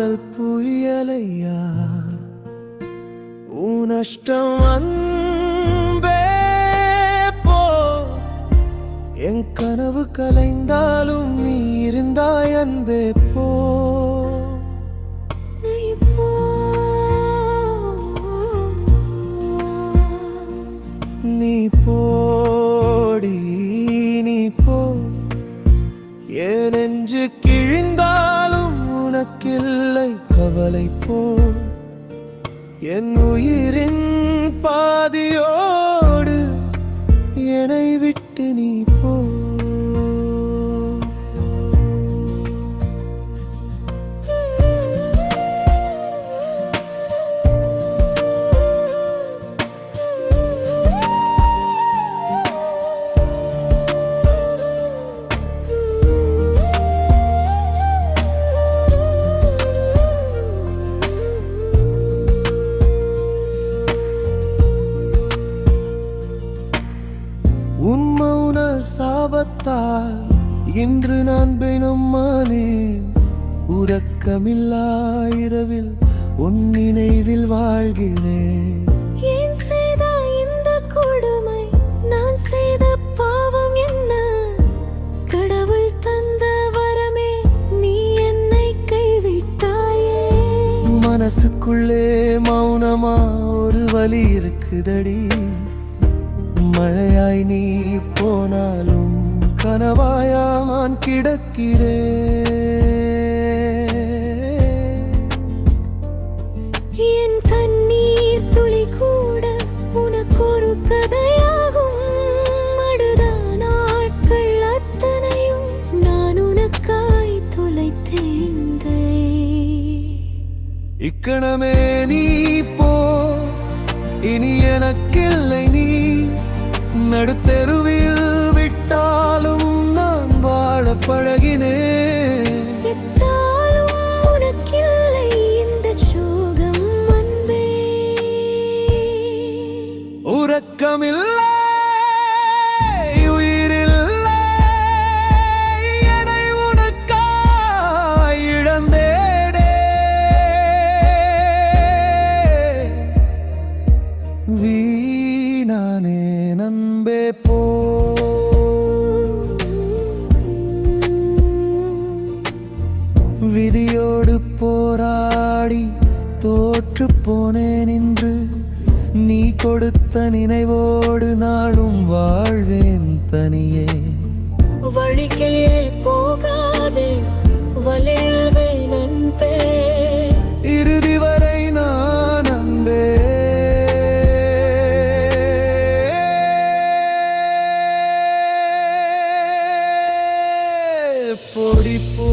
காதல் புயலையா? உனஷ்டம் அன்பே போ. என் கனவு கலைந்தாலும் நீ இருந்தாய் அன்பே போ. இல்லை கவலை போ என் உயிரின் பாதியோடு என்னை விட்டு நீ போ. சாபத்தால் இன்று நான் பெணுமானேன் உறக்கமில்லா இரவில் உன் நினைவில் வாழ்கிறேன். மனசுக்குள்ளே மௌனமா ஒரு வலி இருக்குதடி. மழையாய் நீ போனாலும் கனவாயா நான் கிடக்கிறேன். என் கண்ணீர் துளி கூட உனக்கு ஒரு கதையாகும். அடுத நாட்கள் அத்தனையும் நான் உனக்காய் தொலைத்தேன் இக்கணமே நீ போ இனி எனக்கில்லை நீ நடுத்தெருவில் பழகினேன் செத்தாலும் உனக்கில்லை இந்த சோகம் அன்பே. உறக்கமில்லை. தோற்று போனேன் இன்று நீ கொடுத்த நினைவோடு நாளும் வாழ்வேன் தனியே. வழிக்கே போகாதே வலில்வே நன்பே இறுதி வரை நான் அன்பே. பொடி போ